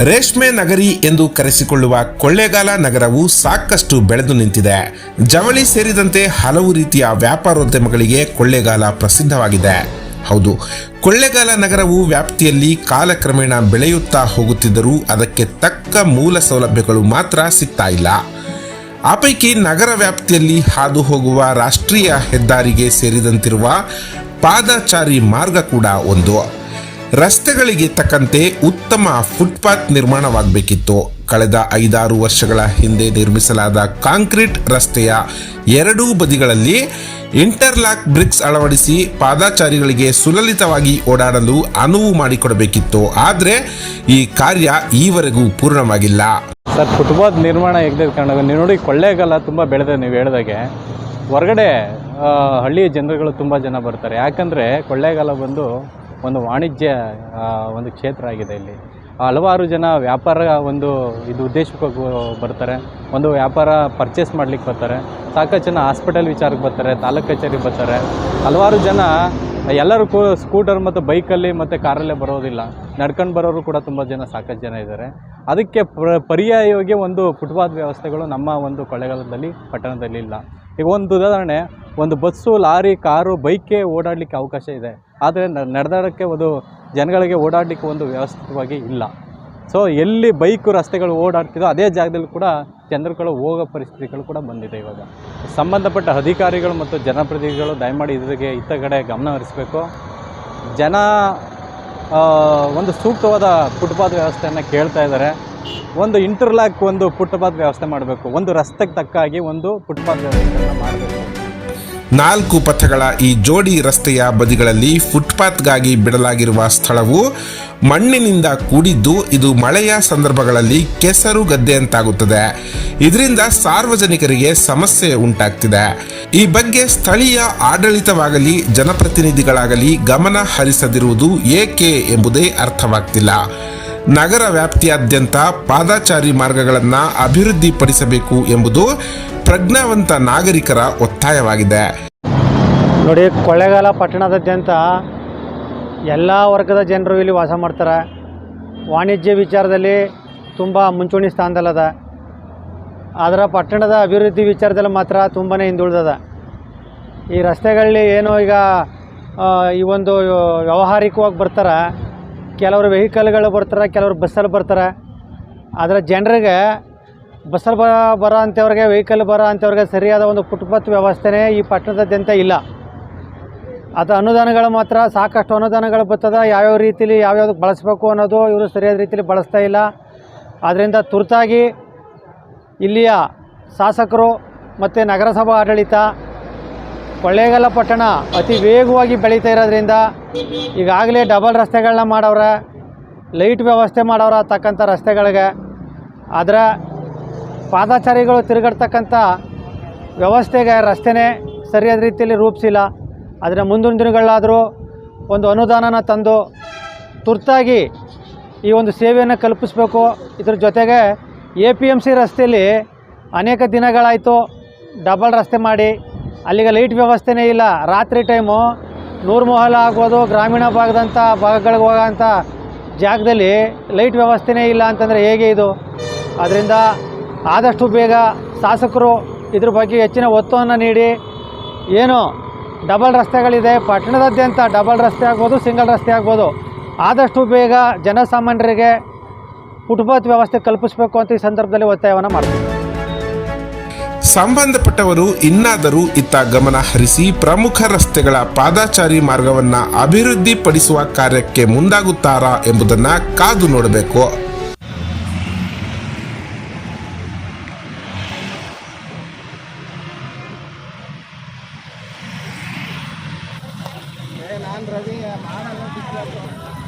ರೇಷ್ಮೆ ನಗರಿ ಎಂದು ಕರೆಸಿಕೊಳ್ಳುವ ಕೊಳ್ಳೇಗಾಲ ನಗರವು ಸಾಕಷ್ಟು ಬೆಳೆದು ನಿಂತಿದೆ. ಜವಳಿ ಸೇರಿದಂತೆ ಹಲವು ರೀತಿಯ ವ್ಯಾಪಾರೋದ್ಯಮಗಳಿಗೆ ಕೊಳ್ಳೇಗಾಲ ಪ್ರಸಿದ್ಧವಾಗಿದೆ. ಹೌದು, ಕೊಳ್ಳೇಗಾಲ ನಗರವು ವ್ಯಾಪ್ತಿಯಲ್ಲಿ ಕಾಲಕ್ರಮೇಣ ಬೆಳೆಯುತ್ತಾ ಹೋಗುತ್ತಿದ್ದರೂ ಅದಕ್ಕೆ ತಕ್ಕ ಮೂಲ ಸೌಲಭ್ಯಗಳು ಮಾತ್ರ ಸಿಗ್ತಾ ಇಲ್ಲ. ಆ ಪೈಕಿ ನಗರ ವ್ಯಾಪ್ತಿಯಲ್ಲಿ ಹಾದು ಹೋಗುವ ರಾಷ್ಟ್ರೀಯ ಹೆದ್ದಾರಿಗೆ ಸೇರಿದಂತಿರುವ ಪಾದಚಾರಿ ಮಾರ್ಗ ಕೂಡ ಒಂದು. ರಸ್ತೆಗಳಿಗೆ ತಕ್ಕಂತೆ ಉತ್ತಮ ಫುಟ್ಪಾತ್ ನಿರ್ಮಾಣವಾಗಬೇಕಿತ್ತು. ಕಳೆದ ಐದಾರು ವರ್ಷಗಳ ಹಿಂದೆ ನಿರ್ಮಿಸಲಾದ ಕಾಂಕ್ರೀಟ್ ರಸ್ತೆಯ ಎರಡೂ ಬದಿಗಳಲ್ಲಿ ಇಂಟರ್ಲಾಕ್ ಬ್ರಿಕ್ಸ್ ಅಳವಡಿಸಿ ಪಾದಾಚಾರಿಗಳಿಗೆ ಸುಲಲಿತವಾಗಿ ಓಡಾಡಲು ಅನುವು ಮಾಡಿಕೊಡಬೇಕಿತ್ತು. ಆದರೆ ಈ ಕಾರ್ಯ ಈವರೆಗೂ ಪೂರ್ಣವಾಗಿಲ್ಲ. ಸರ್, ಫುಟ್ಪಾತ್ ನಿರ್ಮಾಣ ಹೆಗ್ದಿದ್ದ ಕಾರಣ, ನೀವು ನೋಡಿ ಕೊಳ್ಳೇಗಾಲ ತುಂಬ ಬೆಳೆದ ನೀವು ಹೇಳಿದಾಗೆ. ಹೊರಗಡೆ ಹಳ್ಳಿಯ ಜನರುಗಳು ತುಂಬ ಜನ ಬರ್ತಾರೆ. ಯಾಕಂದರೆ ಕೊಳ್ಳೇಗಾಲ ಬಂದು ಒಂದು ವಾಣಿಜ್ಯ ಒಂದು ಕ್ಷೇತ್ರ ಆಗಿದೆ ಇಲ್ಲಿ. ಹಲವಾರು ಜನ ವ್ಯಾಪಾರ ಒಂದು ಇದು ಉದ್ದೇಶಕ್ಕೋಗಿ ಬರ್ತಾರೆ. ಒಂದು ವ್ಯಾಪಾರ ಪರ್ಚೇಸ್ ಮಾಡ್ಲಿಕ್ಕೆ ಬರ್ತಾರೆ. ಸಾಕಷ್ಟು ಜನ ಹಾಸ್ಪಿಟಲ್ ವಿಚಾರಕ್ಕೆ ಬರ್ತಾರೆ, ತಾಲೂಕು ಕಚೇರಿಗೆ ಬರ್ತಾರೆ. ಹಲವಾರು ಜನ ಎಲ್ಲರೂ ಕೂ ಸ್ಕೂಟರ್ ಮತ್ತು ಬೈಕಲ್ಲಿ ಮತ್ತು ಕಾರಲ್ಲೇ ಬರೋದಿಲ್ಲ. ನಡ್ಕೊಂಡು ಬರೋರು ಕೂಡ ತುಂಬ ಜನ, ಸಾಕಷ್ಟು ಜನ ಇದ್ದಾರೆ. ಅದಕ್ಕೆ ಪ್ರ ಪರ್ಯಾಯವಾಗಿ ಒಂದು ಫುಟ್ಪಾತ್ ವ್ಯವಸ್ಥೆಗಳು ನಮ್ಮ ಒಂದು ಕೊಳ್ಳೇಗಾಲದಲ್ಲಿ, ಪಟ್ಟಣದಲ್ಲಿ ಇಲ್ಲ. ಈಗ ಒಂದು ಉದಾಹರಣೆ, ಒಂದು ಬಸ್ಸು, ಲಾರಿ, ಕಾರು ಬೈಕೇ ಓಡಾಡಲಿಕ್ಕೆ ಅವಕಾಶ ಇದೆ. ಆದರೆ ನಡೆದಾಡೋಕ್ಕೆ ಒಂದು ಜನಗಳಿಗೆ ಓಡಾಡಲಿಕ್ಕೆ ಒಂದು ವ್ಯವಸ್ಥಿತವಾಗಿ ಇಲ್ಲ. ಸೊ ಎಲ್ಲಿ ಬೈಕು ರಸ್ತೆಗಳು ಓಡಾಡ್ತಿದೋ ಅದೇ ಜಾಗದಲ್ಲಿ ಕೂಡ ಜನರುಗಳು ಹೋಗೋ ಪರಿಸ್ಥಿತಿಗಳು ಕೂಡ ಬಂದಿದೆ ಇವಾಗ. ಸಂಬಂಧಪಟ್ಟ ಅಧಿಕಾರಿಗಳು ಮತ್ತು ಜನಪ್ರತಿನಿಧಿಗಳು ದಯಮಾಡಿ ಇದಕ್ಕೆ ಇತ್ತ ಕಡೆ ಗಮನ ಹರಿಸಬೇಕು. ಜನ ಒಂದು ಸೂಕ್ತವಾದ ಫುಟ್ಪಾತ್ ವ್ಯವಸ್ಥೆಯನ್ನು ಕೇಳ್ತಾ ಇದ್ದಾರೆ. ಒಂದು ಇಂಟರ್ಲಾಕ್ ಒಂದು ಫುಟ್ಪಾತ್ ವ್ಯವಸ್ಥೆ ಮಾಡಬೇಕು. ಒಂದು ರಸ್ತೆಗೆ ತಕ್ಕಾಗಿ ಒಂದು ಫುಟ್ಪಾತ್ ವ್ಯವಸ್ಥೆಯನ್ನು ಮಾಡಬೇಕು. ನಾಲ್ಕು ಪಥಗಳ ಈ ಜೋಡಿ ರಸ್ತೆಯ ಬದಿಗಳಲ್ಲಿ ಫುಟ್ಪಾತ್ಗಾಗಿ ಬಿಡಲಾಗಿರುವ ಸ್ಥಳವು ಮಣ್ಣಿನಿಂದ ಕೂಡಿದ್ದು ಇದು ಮಳೆಯ ಸಂದರ್ಭಗಳಲ್ಲಿ ಕೆಸರು ಗದ್ದೆಯಂತಾಗುತ್ತದೆ ಇದರಿಂದ ಸಾರ್ವಜನಿಕರಿಗೆ ಸಮಸ್ಯೆ ಉಂಟಾಗ್ತಿದೆ. ಈ ಬಗ್ಗೆ ಸ್ಥಳೀಯ ಆಡಳಿತವಾಗಲಿ, ಜನಪ್ರತಿನಿಧಿಗಳಾಗಲಿ ಗಮನ ಹರಿಸದಿರುವುದು ಏಕೆ ಎಂಬುದೇ ಅರ್ಥವಾಗ್ತಿಲ್ಲ. ನಗರ ವ್ಯಾಪ್ತಿಯಾದ್ಯಂತ ಪಾದಾಚಾರಿ ಮಾರ್ಗಗಳನ್ನು ಅಭಿವೃದ್ಧಿಪಡಿಸಬೇಕು ಎಂಬುದು ಪ್ರಜ್ಞಾವಂತ ನಾಗರಿಕರ ಒತ್ತಾಯವಾಗಿದೆ. ನೋಡಿ, ಕೊಳ್ಳೇಗಾಲ ಪಟ್ಟಣದಾದ್ಯಂತ ಎಲ್ಲ ವರ್ಗದ ಜನರು ಇಲ್ಲಿ ವಾಸ ಮಾಡ್ತಾರೆ. ವಾಣಿಜ್ಯ ವಿಚಾರದಲ್ಲಿ ತುಂಬ ಮುಂಚೂಣಿ ಸ್ಥಾನದಲ್ಲದ. ಆದರೆ ಪಟ್ಟಣದ ಅಭಿವೃದ್ಧಿ ವಿಚಾರದಲ್ಲಿ ಮಾತ್ರ ತುಂಬಾ ಹಿಂದುಳಿದದ. ಈ ರಸ್ತೆಗಳಲ್ಲಿ ಏನೋ ಈಗ ಈ ಒಂದು ವ್ಯಾವಹಾರಿಕವಾಗಿ ಬರ್ತಾರೆ. ಕೆಲವರು ವೆಹಿಕಲ್ಗಳು ಬರ್ತಾರೆ, ಕೆಲವರು ಬಸ್ಸಲ್ಲಿ ಬರ್ತಾರೆ. ಆದರೆ ಜನರಿಗೆ ಬಸ್ಸಲ್ಲಿ ಬರ ಬರೋ ಅಂಥವ್ರಿಗೆ ವೆಹಿಕಲ್ ಬರೋ ಅಂಥವ್ರಿಗೆ ಸರಿಯಾದ ಒಂದು ಫುಟ್ಪಾತ್ ವ್ಯವಸ್ಥೆನೇ ಈ ಪಟ್ಟಣದಾದ್ಯಂತ ಇಲ್ಲ. ಅದು ಅನುದಾನಗಳು ಮಾತ್ರ, ಸಾಕಷ್ಟು ಅನುದಾನಗಳು ಬರ್ತದೆ, ಯಾವ್ಯಾವ ರೀತಿಲಿ ಯಾವ್ಯಾವ್ದಕ್ಕೆ ಬಳಸಬೇಕು ಅನ್ನೋದು ಇವರು ಸರಿಯಾದ ರೀತಿಲಿ ಬಳಸ್ತಾ ಇಲ್ಲ. ಆದ್ದರಿಂದ ತುರ್ತಾಗಿ ಇಲ್ಲಿಯ ಶಾಸಕರು ಮತ್ತು ನಗರಸಭಾ ಆಡಳಿತ, ಕೊಳ್ಳೇಗಾಲ ಪಟ್ಟಣ ಅತಿ ವೇಗವಾಗಿ ಬೆಳೀತಾ ಇರೋದ್ರಿಂದ ಈಗಾಗಲೇ ಡಬಲ್ ರಸ್ತೆಗಳನ್ನ ಮಾಡವ್ರೆ ಲೈಟ್ ವ್ಯವಸ್ಥೆ ಮಾಡವ್ರೆ ತಕ್ಕಂಥ ರಸ್ತೆಗಳಿಗೆ. ಆದರೆ ಪಾದಾಚಾರಿಗಳು ತಿರುಗಾಡ್ತಕ್ಕಂಥ ವ್ಯವಸ್ಥೆಗೆ ರಸ್ತೆನೇ ಸರಿಯಾದ ರೀತಿಯಲ್ಲಿ ರೂಪಿಸಿಲ್ಲ. ಅದನ್ನು ಮುಂದಿನ ದಿನಗಳಾದರೂ ಒಂದು ಅನುದಾನನ ತಂದು ತುರ್ತಾಗಿ ಈ ಒಂದು ಸೇವೆಯನ್ನು ಕಲ್ಪಿಸಬೇಕು. ಇದ್ರ ಜೊತೆಗೆ ಎ ಪಿ ಎಂ ಸಿ ರಸ್ತೆಯಲ್ಲಿ ಅನೇಕ ದಿನಗಳಾಯಿತು ಡಬಲ್ ರಸ್ತೆ ಮಾಡಿ. ಅಲ್ಲಿಗೆ ಲೈಟ್ ವ್ಯವಸ್ಥೆನೇ ಇಲ್ಲ. ರಾತ್ರಿ ಟೈಮು ನೂರು ಮೊಹಲ ಆಗ್ಬೋದು, ಗ್ರಾಮೀಣ ಭಾಗದಂಥ ಭಾಗಗಳಿಗೆ ಹೋಗೋಂಥ ಜಾಗದಲ್ಲಿ ಲೈಟ್ ವ್ಯವಸ್ಥೆನೇ ಇಲ್ಲ ಅಂತಂದರೆ ಹೇಗೆ ಇದು? ಅದರಿಂದ ಆದಷ್ಟು ಬೇಗ ಶಾಸಕರು ಇದ್ರ ಬಗ್ಗೆ ಹೆಚ್ಚಿನ ಒತ್ತನ್ನು ನೀಡಿ. ಏನು ಡಬಲ್ ರಸ್ತೆಗಳಿದೆ, ಪಟ್ಟಣದಾದ್ಯಂತ ಡಬಲ್ ರಸ್ತೆ ಆಗ್ಬೋದು, ಸಿಂಗಲ್ ರಸ್ತೆ ಆಗ್ಬೋದು. ಆದಷ್ಟು ಬೇಗ ಜನಸಾಮಾನ್ಯರಿಗೆ ಫುಟ್ಪಾತ್ ವ್ಯವಸ್ಥೆ ಕಲ್ಪಿಸಬೇಕು ಅಂತ ಈ ಸಂದರ್ಭದಲ್ಲಿ ಒತ್ತಾಯವನ್ನು ಮಾಡ್ತೀವಿ ಸಂಬಂಧಪಟ್ಟವರು ಇನ್ನಾದರೂ ಇತ್ತ ಗಮನ ಹರಿಸಿ ಪ್ರಮುಖ ರಸ್ತೆಗಳ ಪಾದಾಚಾರಿ ಮಾರ್ಗವನ್ನು ಅಭಿವೃದ್ಧಿಪಡಿಸುವ ಕಾರ್ಯಕ್ಕೆ ಮುಂದಾಗುತ್ತಾರಾ ಎಂಬುದನ್ನು ಕಾದು ನೋಡಬೇಕು. நான் ரவி மாணவன்